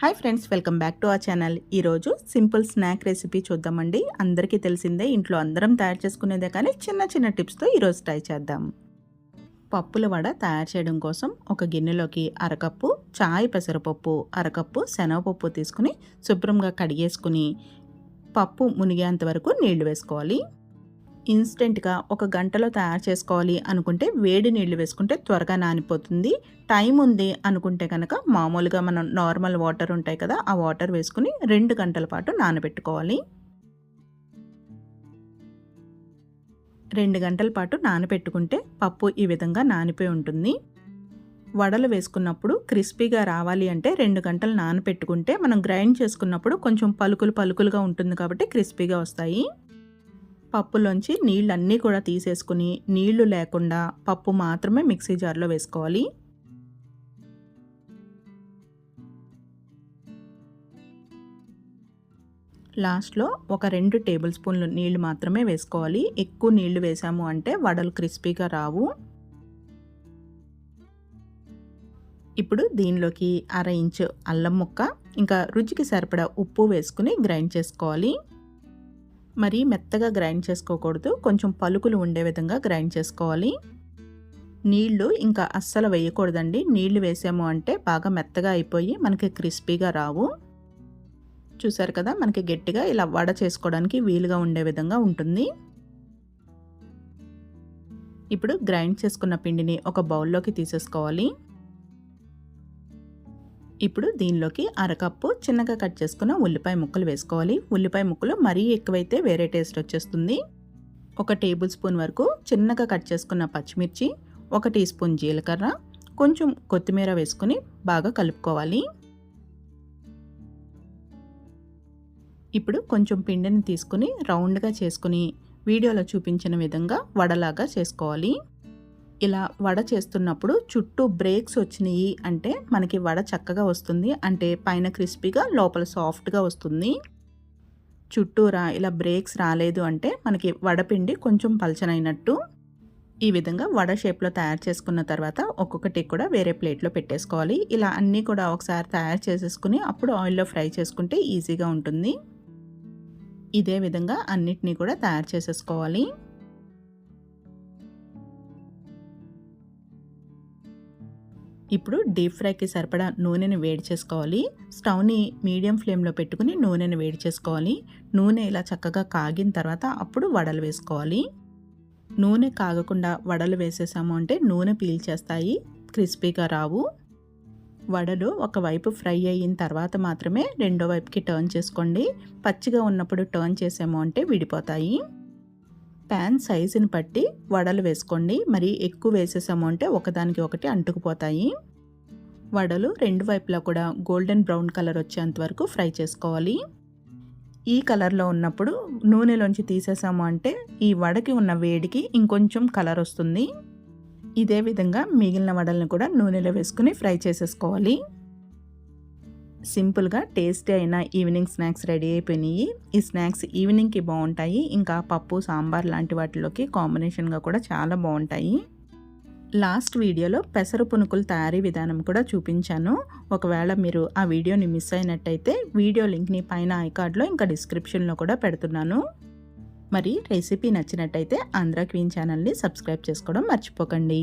Hi friends welcome back to ఆ channel. ఈరోజు simple snack recipe చూద్దామండి. అందరికీ తెలిసిందే ఇంట్లో అందరం తయారు చేసుకునేదే కానీ చిన్న చిన్న టిప్స్తో ఈరోజు ట్రై చేద్దాం. పప్పుల వడ తయారు చేయడం కోసం ఒక గిన్నెలోకి అరకప్పు చాయ్ పెసరపప్పు అరకప్పు శనగపప్పు తీసుకుని శుభ్రంగా కడిగేసుకుని పప్పు మునిగేంత వరకు నీళ్ళు వేసుకోవాలి. ఇన్స్టెంట్గా ఒక గంటలో తయారు చేసుకోవాలి అనుకుంటే వేడి నీళ్ళు వేసుకుంటే త్వరగా నానిపోతుంది. టైం ఉంది అనుకుంటే కనుక మామూలుగా మనం నార్మల్ వాటర్ ఉంటాయి కదా ఆ వాటర్ వేసుకుని రెండు గంటల పాటు నానబెట్టుకోవాలి. రెండు గంటల పాటు నానబెట్టుకుంటే పప్పు ఈ విధంగా నానిపోయి ఉంటుంది. వడలు వేసుకున్నప్పుడు క్రిస్పీగా రావాలి అంటే రెండు గంటలు నానబెట్టుకుంటే మనం గ్రైండ్ చేసుకున్నప్పుడు కొంచెం పలుకులు పలుకులుగా ఉంటుంది కాబట్టి క్రిస్పీగా వస్తాయి. పప్పులోంచి నీళ్ళన్నీ కూడా తీసేసుకుని నీళ్ళు లేకుండా పప్పు మాత్రమే మిక్సీ జార్లో వేసుకోవాలి. లాస్ట్లో ఒక రెండు టేబుల్ స్పూన్లు నీళ్ళు మాత్రమే వేసుకోవాలి. ఎక్కువ నీళ్ళు వేసాము అంటే వడలు క్రిస్పీగా రావు. ఇప్పుడు దీనిలోకి అర ఇంచు అల్లం ముక్క ఇంకా రుచికి సరిపడా ఉప్పు వేసుకుని గ్రైండ్ చేసుకోవాలి. మరీ మెత్తగా గ్రైండ్ చేసుకోకూడదు. కొంచెం పలుకులు ఉండే విధంగా గ్రైండ్ చేసుకోవాలి. నీళ్ళు ఇంకా అస్సలు వేయకూడదండి. నీళ్ళు వేసాము అంటే బాగా మెత్తగా అయిపోయి మనకి క్రిస్పీగా రావు. చూసారు కదా మనకి గట్టిగా ఇలా వడ చేసుకోవడానికి వీలుగా ఉండే విధంగా ఉంటుంది. ఇప్పుడు గ్రైండ్ చేసుకున్న పిండిని ఒక బౌల్లోకి తీసేసుకోవాలి. ఇప్పుడు దీనిలోకి అరకప్పు చిన్నగా కట్ చేసుకున్న ఉల్లిపాయ ముక్కలు వేసుకోవాలి. ఉల్లిపాయ ముక్కలు మరీ ఎక్కువైతే వేరే టేస్ట్ వచ్చేస్తుంది. ఒక టేబుల్ స్పూన్ వరకు చిన్నగా కట్ చేసుకున్న పచ్చిమిర్చి ఒక టీ స్పూన్ జీలకర్ర కొంచెం కొత్తిమీర వేసుకుని బాగా కలుపుకోవాలి. ఇప్పుడు కొంచెం పిండిని తీసుకుని రౌండ్గా చేసుకుని వీడియోలో చూపించిన విధంగా వడలాగా చేసుకోవాలి. ఇలా వడ చేస్తున్నప్పుడు చుట్టూ బ్రేక్స్ వచ్చినాయి అంటే మనకి వడ చక్కగా వస్తుంది. అంటే పైన క్రిస్పీగా లోపల సాఫ్ట్గా వస్తుంది. చుట్టూరా ఇలా బ్రేక్స్ రాలేదు అంటే మనకి వడపిండి కొంచెం పలచనైనట్టు ఈ విధంగా వడ షేప్లో తయారు చేసుకున్న తర్వాత ఒక్కొక్కటి కూడా వేరే ప్లేట్లో పెట్టేసుకోవాలి. ఇలా అన్నీ కూడా ఒకసారి తయారు చేసేసుకుని అప్పుడు ఆయిల్లో ఫ్రై చేసుకుంటే ఈజీగా ఉంటుంది. ఇదే విధంగా అన్నిటినీ కూడా తయారు చేసేసుకోవాలి. ఇప్పుడు డీప్ ఫ్రైకి సరిపడా నూనెని వేడి చేసుకోవాలి. స్టవ్ని మీడియం ఫ్లేమ్లో పెట్టుకుని నూనెని వేడి చేసుకోవాలి. నూనె ఇలా చక్కగా కాగిన తర్వాత అప్పుడు వడలు వేసుకోవాలి. నూనె కాగకుండా వడలు వేసేసాము అంటే నూనె పీల్చేస్తాయి క్రిస్పీగా రావు. వడలు ఒకవైపు ఫ్రై అయిన తర్వాత మాత్రమే రెండో వైపుకి టర్న్ చేసుకోండి. పచ్చిగా ఉన్నప్పుడు టర్న్ చేసాము అంటే విడిపోతాయి. ప్యాన్ సైజుని బట్టి వడలు వేసుకోండి. మరి ఎక్కువ వేసేసాము అంటే ఒకదానికి ఒకటి అంటుకుపోతాయి. వడలు రెండు వైపులా కూడా గోల్డెన్ బ్రౌన్ కలర్ వచ్చేంత వరకు ఫ్రై చేసుకోవాలి. ఈ కలర్లో ఉన్నప్పుడు నూనెలోంచి తీసేసాము అంటే ఈ వడకి ఉన్న వేడికి ఇంకొంచెం కలర్ వస్తుంది. ఇదే విధంగా మిగిలిన వడలను కూడా నూనెలో వేసుకుని ఫ్రై చేసేసుకోవాలి. సింపుల్గా టేస్టీ అయిన ఈవినింగ్ స్నాక్స్ రెడీ అయిపోయినాయి. ఈ స్నాక్స్ ఈవినింగ్కి బాగుంటాయి ఇంకా పప్పు సాంబార్ లాంటి వాటిలోకి కాంబినేషన్గా కూడా చాలా బాగుంటాయి లాస్ట్ వీడియోలో పెసరు పునుకుల తయారీ విధానం కూడా చూపించాను. ఒకవేళ మీరు ఆ వీడియోని మిస్ అయినట్టయితే వీడియో లింక్ని పైన ఐకార్డ్లో ఇంకా డిస్క్రిప్షన్లో కూడా పెడుతున్నాను. మరి రెసిపీ నచ్చినట్టయితే ఆంధ్ర క్వీన్ ఛానల్ని సబ్స్క్రైబ్ చేసుకోవడం మర్చిపోకండి.